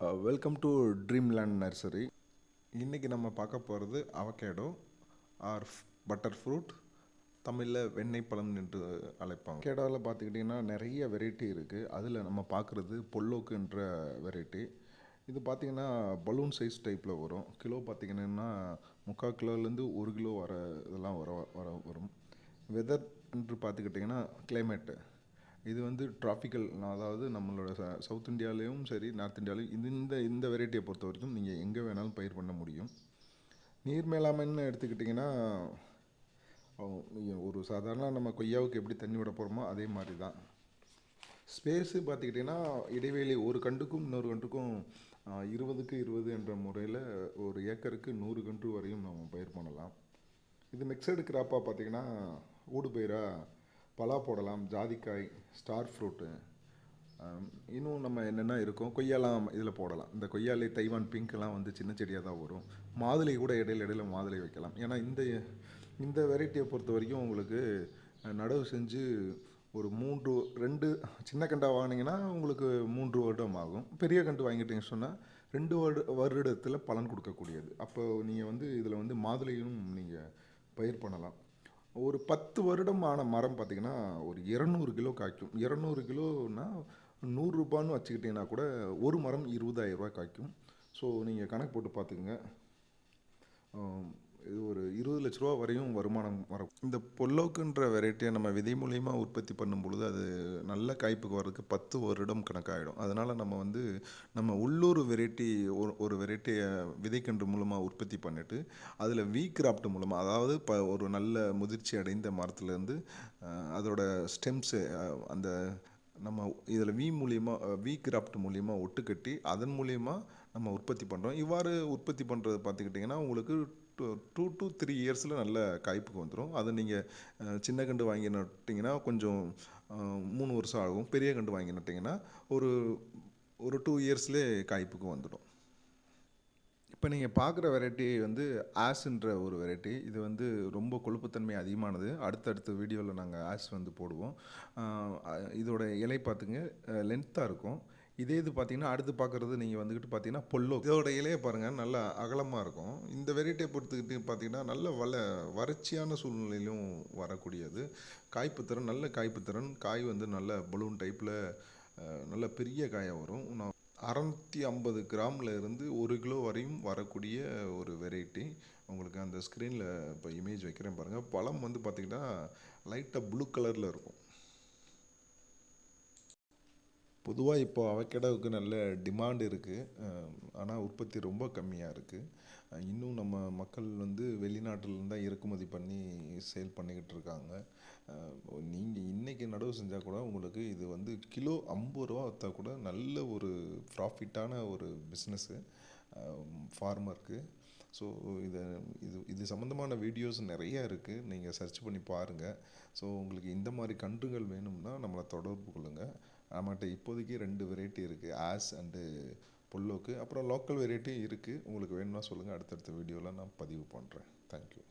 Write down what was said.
Welcome to dream land nursery இன்றைக்கி நம்ம பார்க்க போகிறது அவகேடோ ஆர் பட்டர் ஃப்ரூட் தமிழில் வெண்ணெய் பழம் என்று அழைப்பாங்க. கேடாவில் பார்த்துக்கிட்டிங்கன்னா நிறைய வெரைட்டி இருக்குது அதில் நம்ம பார்க்குறது பொல்லோக்குன்ற வெரைட்டி இது பார்த்திங்கன்னா பலூன் சைஸ் டைப்பில் வரும். கிலோ பார்த்திங்கன்னா முக்கால் கிலோலேருந்து ஒரு கிலோ வர இதெல்லாம் வர வர வரும். வெதர் என்று பார்த்துக்கிட்டிங்கன்னா கிளைமேட்டு இது வந்து டிராபிக்கல் அதாவது நம்மளோட ச சவுத் இந்தியாலேயும் சரி நார்த் இந்தியாவிலையும் இது இந்த இந்த வெரைட்டியை பொறுத்த வரைக்கும் நீங்கள் எங்கே வேணாலும் பயிர் பண்ண முடியும். நீர் மேலாண்மைன்னு எடுத்துக்கிட்டிங்கன்னா ஒரு சாதாரண நம்ம கொய்யாவுக்கு எப்படி தண்ணி விட போகிறோமோ அதே மாதிரி தான் ஸ்பேஸு பார்த்துக்கிட்டிங்கன்னா இடைவெளி ஒரு கண்டுக்கும் இன்னொரு கண்டுக்கும் இருபதுக்கு இருபது என்ற முறையில் ஒரு ஏக்கருக்கு நூறு கன்று வரையும் நம்ம பயிர் பண்ணலாம். இது மிக்சடு கிராப்பாக பார்த்திங்கன்னா ஊடு பயிராக பலா போடலாம் ஜாதிக்காய் ஸ்டார் ஃப்ரூட்டு இன்னும் நம்ம என்னென்ன இருக்கும் கொய்யாலாம் இதில் போடலாம். இந்த கொய்யாலே தைவான் பிங்க்லாம் வந்து சின்ன செடியாக தான் வரும். மாதுளை கூட இடையில இடையில மாதுளை வைக்கலாம். ஏன்னா இந்த இந்த வெரைட்டியை பொறுத்த வரைக்கும் உங்களுக்கு நடவு செஞ்சு ஒரு மூன்று ரெண்டு சின்ன கண்டா வாங்கினீங்கன்னா உங்களுக்கு மூன்று வருடம் ஆகும். பெரிய கண்டு வாங்கிட்டீங்கன்னு சொன்னால் ரெண்டு வருட வருடத்தில் பலன் கொடுக்கக்கூடியது. அப்போ நீங்கள் வந்து இதில் வந்து மாதுளையும் நீங்கள் பயிர் பண்ணலாம். ஒரு பத்து வருடம் ஆன மரம் பார்த்தீங்கன்னா ஒரு இரநூறு கிலோ காய்க்கும். இரநூறு கிலோனா நூறுரூபான்னு வச்சுக்கிட்டிங்கன்னா கூட ஒரு மரம் இருபதாயிரரூபா காய்க்கும். ஸோ நீங்கள் கணக்கு போட்டு பார்த்துக்குங்க. இது ஒரு இருபது லட்ச ரூபா வரையும் வருமானம் வரும். இந்த பொல்லோக்குன்ற வெரைட்டியை நம்ம விதை மூலியமாக உற்பத்தி பண்ணும் பொழுது அது நல்ல காய்ப்புக்கு வர்றதுக்கு பத்து வருடம் கணக்காகிடும் அதனால் நம்ம வந்து நம்ம உள்ளூர் வெரைட்டி ஒரு ஒரு வெரைட்டியை விதைக்கன்று மூலமாக உற்பத்தி பண்ணிவிட்டு அதில் வீ கிராப்ட் மூலமாக அதாவது இப்போ ஒரு நல்ல முதிர்ச்சி அடைந்த மரத்துலேருந்து அதோட ஸ்டெம்ஸு அந்த நம்ம இதில் வி மூலியமாக வி கிராஃப்ட் மூலியமாக ஒட்டுக்கட்டி அதன் மூலியமாக நம்ம உற்பத்தி பண்ணுறோம் இவ்வாறு உற்பத்தி பண்ணுறது பார்த்துக்கிட்டிங்கன்னா உங்களுக்கு டூ டூ டு த்ரீ இயர்ஸில் நல்ல காய்ப்புக்கு வந்துடும் அதை நீங்கள் சின்ன கண்டு வாங்கி நட்டிங்கன்னா கொஞ்சம் மூணு வருஷம் ஆகும். பெரிய கண்டு வாங்கி நட்டிங்கன்னா ஒரு ஒரு டூ இயர்ஸ்லேயே காய்ப்புக்கு வந்துடும். இப்போ நீங்கள் பார்க்குற வெரைட்டி வந்து ஆஸ்ன்ற ஒரு வெரைட்டி இது வந்து ரொம்ப கொழுப்புத்தன்மை அதிகமானது. அடுத்தடுத்த வீடியோவில் நாங்கள் ஆஸ் வந்து போடுவோம். இதோட இலை பார்த்துங்க. லென்த்தாக இருக்கும். இதே இது பார்த்தீங்கன்னா அடுத்து பார்க்குறது நீங்கள் வந்துக்கிட்டு பார்த்தீங்கன்னா பொல்லோ இதோட இலையை பாருங்கள் நல்லா அகலமாக இருக்கும். இந்த வெரைட்டியை பொறுத்துக்கிட்டு பார்த்தீங்கன்னா நல்ல வள வறட்சியான சூழ்நிலையிலும் வரக்கூடியது. காய்ப்பு திறன் நல்ல காய்ப்பு திறன் காய் வந்து நல்ல பலூன் டைப்பில் நல்ல பெரிய காயாக வரும். நான் அறநூற்றி ஐம்பது கிராமில் இருந்து ஒரு கிலோ வரையும் வரக்கூடிய ஒரு வெரைட்டி. உங்களுக்கு அந்த ஸ்க்ரீனில் இப்போ இமேஜ் வைக்கிறேன் பாருங்கள் பழம் வந்து பார்த்திங்கன்னா லைட்டாக ப்ளூ கலரில் இருக்கும். பொதுவாக இப்போ அவக்கேடாவுக்கு நல்ல டிமாண்ட் இருக்குது ஆனால் உற்பத்தி ரொம்ப கம்மியாக இருக்குது இன்னும் நம்ம மக்கள் வந்து வெளிநாட்டிலேருந்து தான் இறக்குமதி பண்ணி சேல் பண்ணிக்கிட்டு இருக்காங்க. நீங்கள் இன்றைக்கி நடவு செஞ்சால் கூட உங்களுக்கு இது வந்து கிலோ ஐம்பது ரூபா வைத்தா கூட நல்ல ஒரு ப்ராஃபிட்டான ஒரு பிஸ்னஸ்ஸு ஃபார்மருக்கு ஸோ இதை இது இது சம்மந்தமான வீடியோஸ் நிறையா இருக்குது நீங்கள் சர்ச் பண்ணி பாருங்கள் ஸோ உங்களுக்கு இந்த மாதிரி கன்றுகள் வேணும்னா நம்மளை தொடர்பு கொள்ளுங்கள் நம்மகிட்ட இப்போதைக்கு ரெண்டு வெரைட்டி இருக்குது ஆஸ் அண்டு புல்லோக்கு அப்புறம் லோக்கல் வெரைட்டியும் இருக்குது உங்களுக்கு வேணும்னா சொல்லுங்கள் அடுத்தடுத்த வீடியோவில் நான் பதிவு பண்ணுறேன் தேங்க்யூ